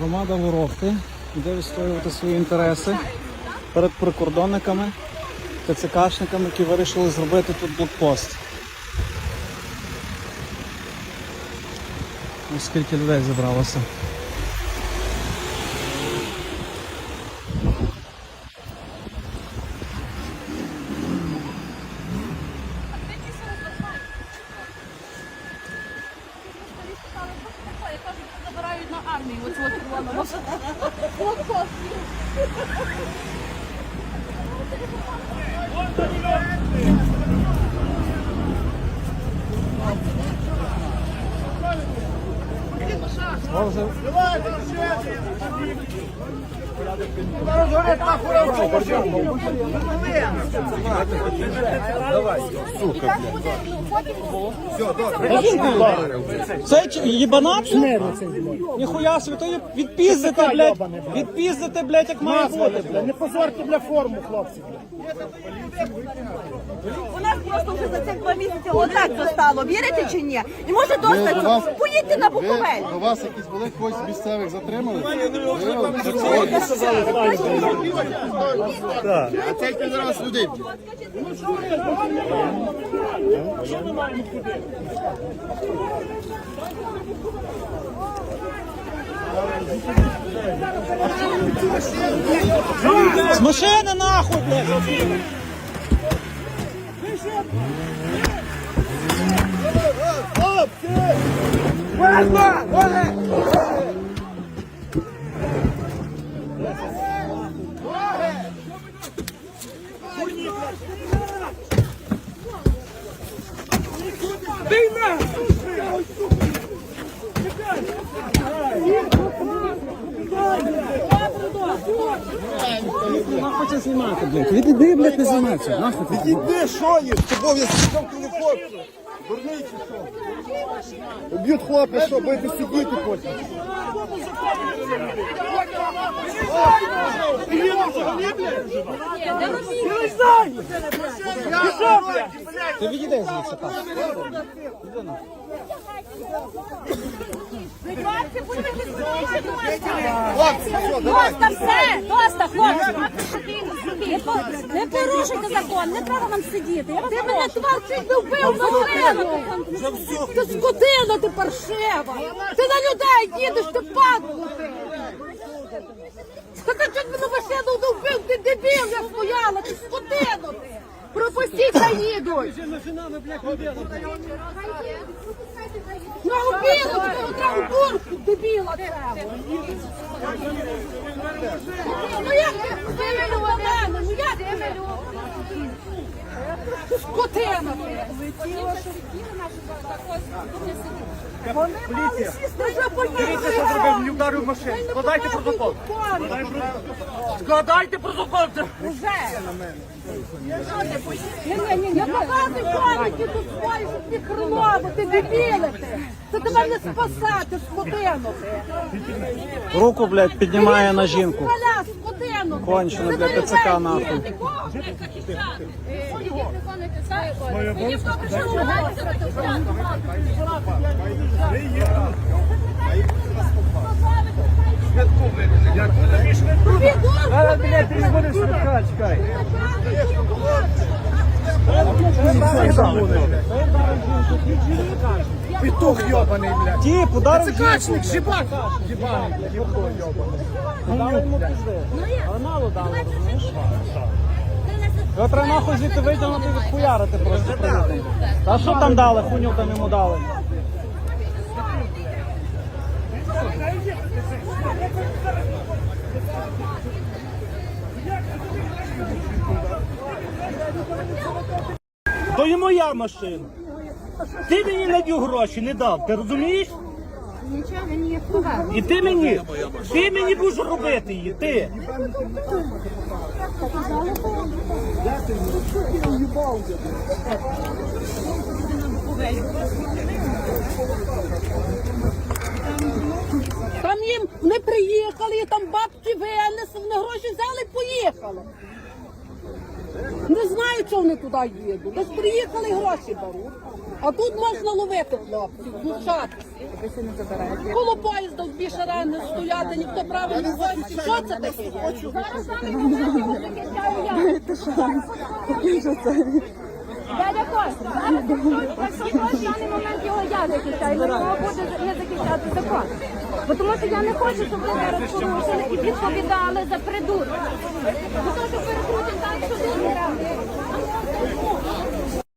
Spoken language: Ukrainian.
Громада Ворохти йде відстоювати свої інтереси перед прикордонниками, та ЦКшниками, які вирішили зробити тут блокпост. Ось скільки людей зібралося. Армію, оцю от Це їбанат? Ніхуя собі, то є відпіздите, блядь, відпіздите, блядь, як має бути, блядь. Не позорте бля форму, хлопці. У нас просто вже за цих два місяці отак то стало. Вірите чи ні? І може досить до вас- поїдьте на Буковель. До вас якісь були когось з місцевих затримали? А цей підраз людей. З машини нахуй, блядь! Бей нас! Чекай! Нахуй це знімати, блядь. Відійди, блядь, не знімайся. Нахуй ти. Іди, що є? З тобою я сказав телефон. Дурний чи що? Б'ють хлопці, що будете сидіти потім. Ти відійди звідси, так. Доста все, доста, хлопці. Не порушуйте закон, не треба вам сидіти. Я вас Ти мене твар чуть не вбив машину. Ти скотина, ти паршива. Ти на людей їдеш, ти падло. Та ти чуть мене машину не вбив, ти дебіл, я стояла, ти скотина ти. Пропустіть, хай їдуть. На убіло, ти одразу бурку, дебіла треба. Ну як ти вбили мене? Ну як ти? Скотина ти. Вони мали сісти вже поїхали. що зробив, мені вдарив машину. Складайте протокол. Складайте протокол. це- Не показуй паніки тут свої, ти хреново, ти дебіли ти. Це тебе не спасати, скотину. Руку, блядь, піднімає на жінку. Скотину. Кончено, блядь, ТЦК нахуй. Мені добре, що ви блядь, ти зможеш швидка, чекай. Петух йобаний, блядь. Тіп, ударив жінку. Качник, жібак. Жібаний, блядь, єбко йобаний. Дали йому пизди. Але дали, розумієш? Його треба нахуй звідти витягнути і відхуярити просто. Та що там дали? Хуйню там йому дали. То і моя машина. Ти мені на дю гроші не дав, ти розумієш? Нічого мені не. І ти мені, ти мені будеш робити її, ти. Там їм не приїхали, там бабки винесли, вони гроші взяли і поїхали. Не знаю, чого вони туди їдуть. Десь приїхали гроші беруть. А тут можна ловити хлопців, дівчат. Коло поїзда в більше рани стояти, ніхто правильно не ходить. Що це таке? Зараз не можу, захищаю я. Дядя Костя, зараз в даний момент його я захищаю, його буде не захищати закон. Бо тому що я не хочу, щоб ви зараз порушили і відповідали за придурок. Бо що перекрутимо так, що дуже